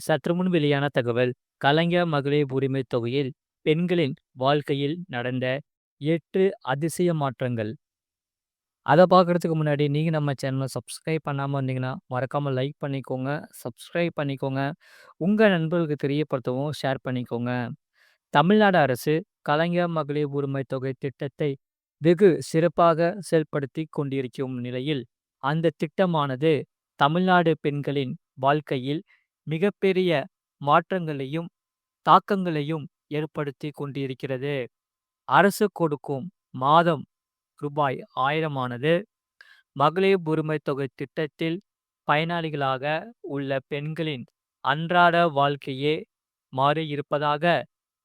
சற்று முன் வெளியான தகவல் கலைஞர் மகளிர் உரிமை தொகையில் பெண்களின் வாழ்க்கையில் நடந்த எட்டு அதிசய மாற்றங்கள். அதை பார்க்கறதுக்கு முன்னாடி நீங்கள் நம்ம சேனலை சப்ஸ்கிரைப் பண்ணாமல் இருந்தீங்கன்னா மறக்காமல் லைக் பண்ணிக்கோங்க சப்ஸ்கிரைப் பண்ணிக்கோங்க. உங்கள் நண்பர்களுக்கு தெரியப்படுத்தவும் ஷேர் பண்ணிக்கோங்க. தமிழ்நாடு அரசு கலைஞர் மகளிர் உரிமை தொகை திட்டத்தை வெகு சிறப்பாக செயல்படுத்தி கொண்டிருக்கும் நிலையில் அந்த திட்டமானது தமிழ்நாடு பெண்களின் வாழ்க்கையில் மிகப்பெரிய மாற்றங்களையும் தாக்கங்களையும் ஏற்படுத்தி கொண்டிருக்கிறது. அரசு கொடுக்கும் மாதம் ரூபாய் ஆயிரமானது மகளிர் உரிமை தொகை திட்டத்தில் பயனாளிகளாக உள்ள பெண்களின் அன்றாட வாழ்க்கையே மாறியிருப்பதாக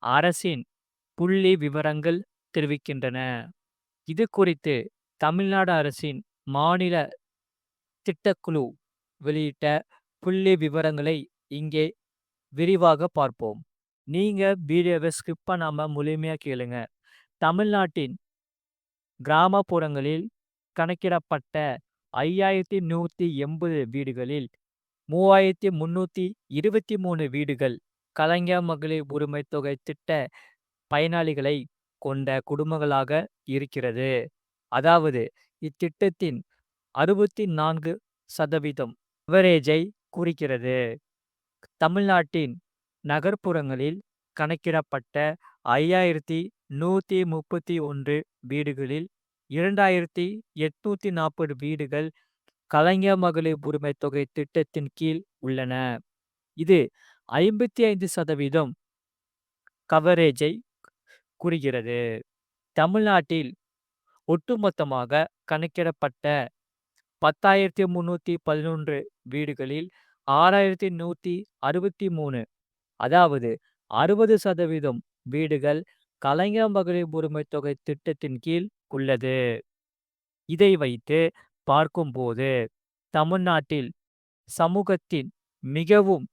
அரசின் புள்ளி விவரங்கள் தெரிவிக்கின்றன. இது குறித்து தமிழ்நாடு அரசின் மாநில திட்டக்குழு வெளியிட்ட புள்ளி விவரங்களை இங்கே விரிவாக பார்ப்போம். நீங்க வீடியோவை ஸ்கிப் பண்ணாமல் முழுமையா கேளுங்க. தமிழ்நாட்டின் கிராமப்புறங்களில் கணக்கிடப்பட்ட ஐயாயிரத்தி நூற்றி எண்பது வீடுகளில் மூவாயிரத்தி முந்நூற்றி இருபத்தி மூணு வீடுகள் கலைஞர் மகளிர் உரிமை தொகை திட்ட பயனாளிகளை கொண்ட குடும்பங்களாக இருக்கிறது. அதாவது இத்திட்டத்தின் அறுபத்தி நான்கு சதவீதம் அவரேஜை குறிக்கிறது. தமிழ்நாட்டின் நகர்ப்புறங்களில் கணக்கிடப்பட்ட ஐயாயிரத்தி நூற்றி முப்பத்தி ஒன்று வீடுகளில் இரண்டாயிரத்தி எட்நூத்தி நாற்பது வீடுகள் கலைஞர் மகளிர் உரிமை தொகை திட்டத்தின் கீழ் உள்ளன. இது ஐம்பத்தி ஐந்து சதவீதம் கவரேஜை குறிக்கிறது. தமிழ்நாட்டில் ஒட்டுமொத்தமாக கணக்கிடப்பட்ட பத்தாயிரத்தி முன்னூற்றி பதினொன்று வீடுகளில் ஆறாயிரத்தி நூத்தி அறுபத்தி மூணு. அதாவது அறுபது சதவீதம் வீடுகள் கலைஞர் மகளிர் உரிமை தொகை திட்டத்தின் கீழ் உள்ளது. இதை வைத்து பார்க்கும்போது தமிழ்நாட்டில் சமூகத்தின் மிகவும்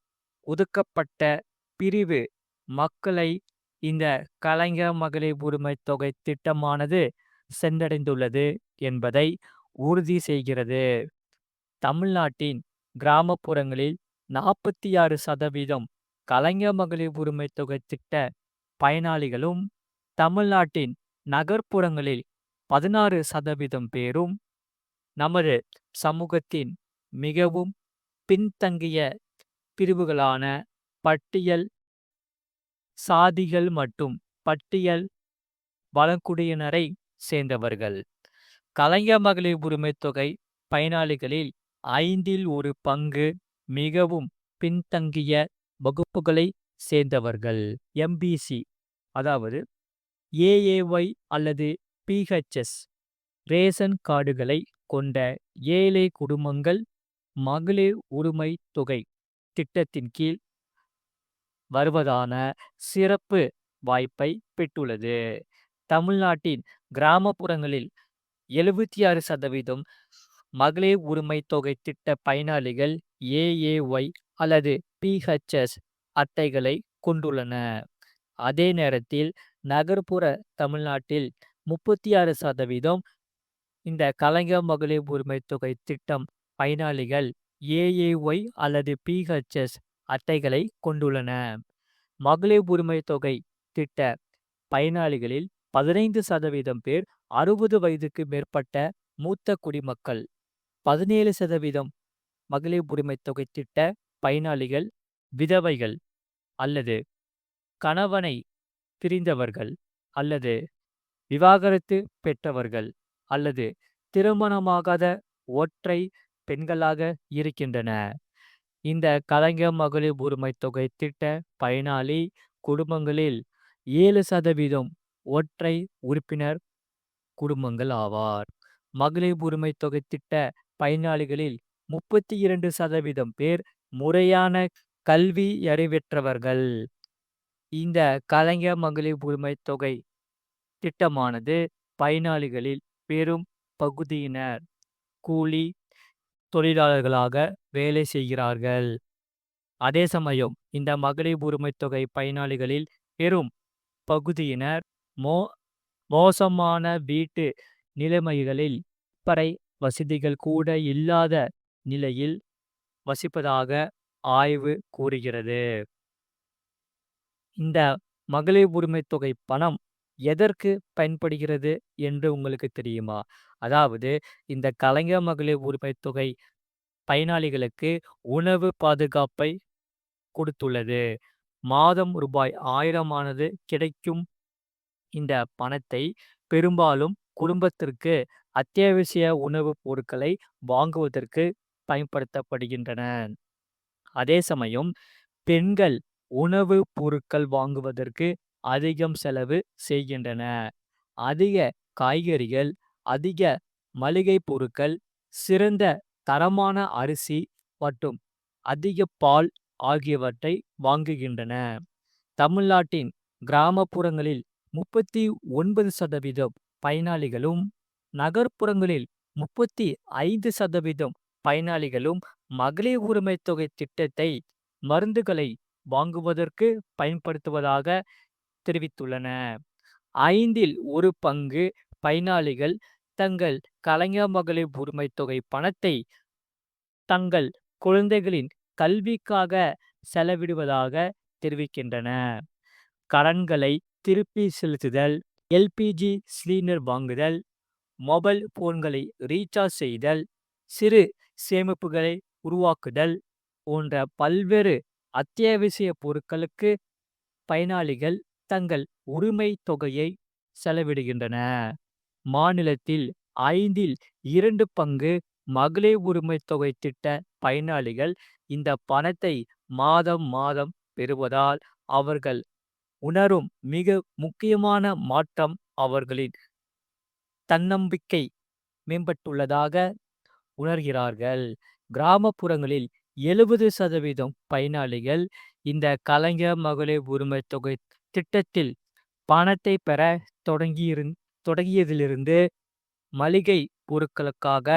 ஒதுக்கப்பட்ட பிரிவு மக்களை இந்த கலைஞர் மகளிர் உரிமை தொகை திட்டமானது சென்றடைந்துள்ளது என்பதை உறுதி செய்கிறது. தமிழ்நாட்டின் கிராமப்புறங்களில் நாற்பத்தி ஆறு சதவீதம் கலைஞர் மகளிர் உரிமை தொகை திட்ட பயனாளிகளும் தமிழ்நாட்டின் நகர்ப்புறங்களில் பதினாறு சதவீதம் பேரும் நமது சமூகத்தின் மிகவும் பின்தங்கிய பிரிவுகளான பட்டியல் சாதிகள் மற்றும் பட்டியல் வழங்குடியினரை சேர்ந்தவர்கள். கலைஞர் மகளிர் உரிமை தொகை பயனாளிகளில் ஐந்தில் ஒரு பங்கு மிகவும் பின்தங்கிய வகுப்புகளை சேர்ந்தவர்கள். எம்பிசி அதாவது ஏஏஒய் அல்லது பிஹெச்எஸ் ரேஷன் கார்டுகளை கொண்ட ஏழை குடும்பங்கள் மகளிர் உரிமை தொகை திட்டத்தின் கீழ் வருவதான சிறப்பு வாய்ப்பை பெற்றுள்ளது. தமிழ்நாட்டின் கிராமப்புறங்களில் எழுபத்தி ஆறு சதவீதம் மகளிர் உரிமை தொகை திட்ட பயனாளிகள் ஏஏஒய் அல்லது பிஹெச்எஸ் அட்டைகளை கொண்டுள்ளன. அதே நேரத்தில் நகர்ப்புற தமிழ்நாட்டில் முப்பத்தி ஆறு சதவீதம் இந்த கலைஞர் மகளிர் உரிமை தொகை திட்டம் பயனாளிகள் ஏஏஒய் அல்லது பிஹெச்எஸ் அட்டைகளை கொண்டுள்ளன. மகளிர் உரிமை தொகை திட்ட பயனாளிகளில் பதினைந்து சதவீதம் பேர் அறுபது வயதுக்கு மேற்பட்ட மூத்த குடிமக்கள். பதினேழு சதவீதம் மகளிர் உரிமை தொகை திட்ட பயனாளிகள் விதவைகள் அல்லது கணவனை பிரிந்தவர்கள் அல்லது விவாகரத்து பெற்றவர்கள் அல்லது திருமணமாகாத ஒற்றை பெண்களாக இருக்கின்றன. இந்த கலைஞர் மகளிர் உரிமை தொகை திட்ட பயனாளி குடும்பங்களில் ஏழு சதவீதம் ஒற்றை உறுப்பினர் குடும்பங்கள் ஆவார். மகளிர் உரிமை தொகை திட்ட பயனாளிகளில் முப்பத்தி இரண்டு சதவீதம் பேர் முறையான கல்வி அறிவற்றவர்கள். இந்த கலைஞர் மகளிர் உரிமை தொகை திட்டமானது பயனாளிகளில் பெரும் பகுதியினர். கூலி தொழிலாளர்களாக வேலை செய்கிறார்கள். அதே சமயம் இந்த மகளிர் உரிமை தொகை பயனாளிகளில் பெரும் பகுதியினர் மோ மோசமான வீட்டு நிலைமைகளில் பறை வசதிகள் கூட இல்லாத நிலையில் வசிப்பதாக ஆய்வு கூறுகிறது. இந்த மகளிர் உரிமை தொகை பணம் எதற்கு பயன்படுகிறது என்று உங்களுக்கு தெரியுமா? அதாவது இந்த கலைஞர் மகளிர் உரிமை தொகை பயனாளிகளுக்கு உணவு பாதுகாப்பை கொடுத்துள்ளது. மாதம் ரூபாய் ஆயிரமானது கிடைக்கும் இந்த பணத்தை பெரும்பாலும் குடும்பத்திற்கு அத்தியாவசிய உணவுப் பொருட்களை வாங்குவதற்கு பயன்படுத்தப்படுகின்றன. அதே சமயம் பெண்கள் உணவு பொருட்கள் வாங்குவதற்கு அதிகம் செலவு செய்கின்றன. அதிக காய்கறிகள், அதிக மளிகை பொருட்கள், சிறந்த தரமான அரிசி மற்றும் அதிக பால் ஆகியவற்றை வாங்குகின்றன. தமிழ்நாட்டின் கிராமப்புறங்களில் 39% பயனாளிகளும், நகர்ப்புறங்களில் 35% பயனாளிகளும் மகளிர் உரிமை தொகை திட்டத்தை மருந்துகளை வாங்குவதற்கு பயன்படுத்துவதாக தெரிவித்துள்ளன. ஐந்தில் ஒரு பங்கு பயனாளிகள் தங்கள் கலைஞர் மகளிர் உரிமை தொகை பணத்தை தங்கள் குழந்தைகளின் கல்விக்காக செலவிடுவதாக தெரிவிக்கின்றன. கடன்களை திருப்பி செலுத்துதல், எல்.பி.ஜி. சிலிண்டர் வாங்குதல், மொபைல் போன்களை ரீசார்ஜ் செய்தல், சிறு சேமிப்புகளை உருவாக்குதல் போன்ற பல்வேறு அத்தியாவசிய பொருட்களுக்கு பயனாளிகள் தங்கள் உரிமை தொகையை செலவிடுகின்றன. மாநிலத்தில் ஐந்தில் இரண்டு பங்கு மகளிர் உரிமை தொகை திட்ட பயனாளிகள் இந்த பணத்தை மாதம் மாதம் பெறுவதால் அவர்கள் உணரும் மிக முக்கியமான மாற்றம் அவர்களின் தன்னம்பிக்கை மேம்பட்டுள்ளதாக உணர்கிறார்கள். கிராமப்புறங்களில் 70% பயனாளிகள் இந்த கலைஞர் மகளிர் உரிமை தொகை திட்டத்தில் பணத்தை பெற தொடங்கியிரு தொடங்கியதிலிருந்து மளிகை பொருட்களுக்காக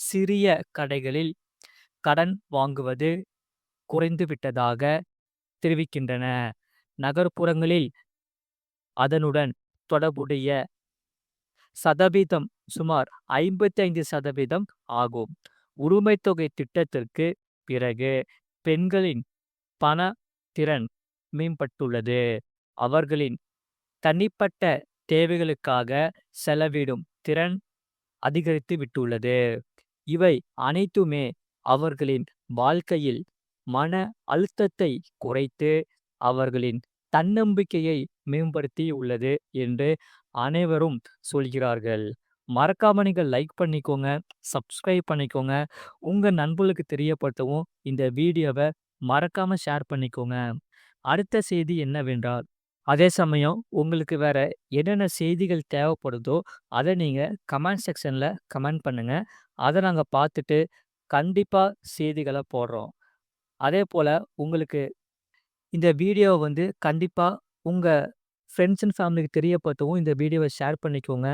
சிறிய கடைகளில் கடன் வாங்குவது குறைந்துவிட்டதாக தெரிவிக்கின்றன. நகர்ப்புறங்களில் அதனுடன் தொடர்புடைய சதவீதம் சுமார் 55% ஆகும். உரிமை தொகை திட்டத்திற்கு பிறகு பெண்களின் பண திறன் மேம்பட்டுள்ளது. அவர்களின் தனிப்பட்ட தேவைகளுக்காக செலவிடும் திறன் அதிகரித்து விட்டுள்ளது. இவை அனைத்துமே அவர்களின் வாழ்க்கையில் மன அழுத்தத்தை குறைத்து அவர்களின் தன்னம்பிக்கையை மேம்படுத்தி உள்ளது என்று அனைவரும் சொல்கிறார்கள். மறக்காம நீங்கள் லைக் பண்ணிக்கோங்க, சப்ஸ்கிரைப் பண்ணிக்கோங்க. உங்க நண்பர்களுக்கு தெரியப்படுத்தவும் இந்த வீடியோவை மறக்காம ஷேர் பண்ணிக்கோங்க. அடுத்த செய்தி என்னவென்றால், அதே சமயம் உங்களுக்கு வேற என்னென்ன செய்திகள் தேவைப்படுதோ அதை நீங்கள் கமெண்ட் செக்ஷனில் கமெண்ட் பண்ணுங்கள் அதை நாங்கள் பார்த்துட்டு கண்டிப்பாக செய்திகளை போடுறோம். அதே போல் உங்களுக்கு இந்த வீடியோவை வந்து கண்டிப்பா உங்க ஃப்ரெண்ட்ஸ் அண்ட் ஃபேமிலிக்கு தெரியப்படுத்தவும் இந்த வீடியோவை ஷேர் பண்ணிக்கோங்க.